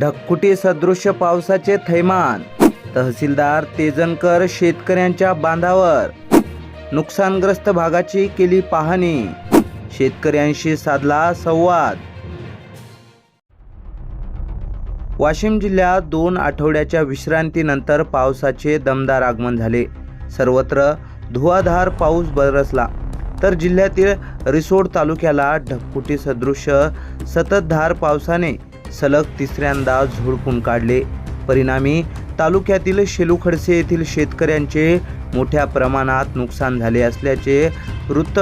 ढककुटी सदृश्य पावसाचे थैमान. तहसीलदार तेजनकर शेतकऱ्यांच्या बांधावर. नुकसानग्रस्त भागाची केली पाहणी. शेतकऱ्यांशी साधला संवाद. वाशिम जिल्ह्यात दोन आठवड्याच्या विश्रांतीनंतर पावसाचे दमदार आगमन झाले. सर्वत्र धुवाधार पाऊस बरसला. तर जिल्ह्यातील रिसोड तालुक्याला ढकपुटी सदृश्य सततधार पावसाने सलग तिसऱ्यांदा झोडपून काढले. परिणामी तालुक्यातील शेलूखडसे येथील शेतकऱ्यांचे मोठ्या प्रमाणात नुकसान झाले असल्याचे वृत्त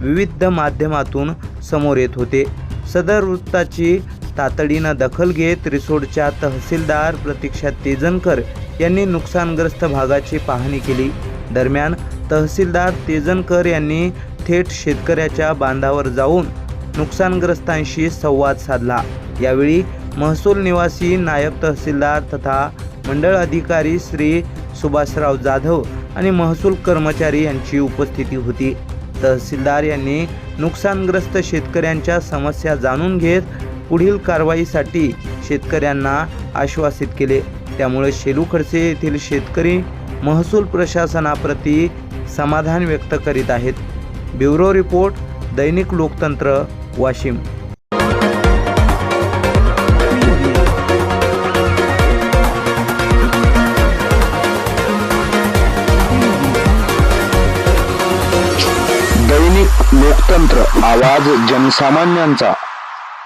विविध माध्यमातून समोर येत होते. सदर वृत्ताची तातडीनं दखल घेत रिसोडच्या तहसीलदार प्रतीक्षा तेजनकर यांनी नुकसानग्रस्त भागाची पाहणी केली. दरम्यान तहसीलदार तेजनकर यांनी थेट शेतकऱ्याच्या बांधावर जाऊन नुकसानग्रस्तांशी संवाद साधला. यावेळी महसूल निवासी नायब तहसीलदार तथा मंडळ अधिकारी श्री सुभाषराव जाधव आणि महसूल कर्मचारी यांची उपस्थिती होती. तहसीलदार यांनी नुकसानग्रस्त शेतकऱ्यांच्या समस्या जाणून घेत पुढील कारवाईसाठी शेतकऱ्यांना आश्वासित केले. त्यामुळे शेलू खडसे येथील शेतकरी महसूल प्रशासनाप्रती समाधान व्यक्त करीत आहेत. ब्युरो रिपोर्ट दैनिक लोकतंत्र वाशिम. लोकतंत्र आवाज जनसामान्यांचा.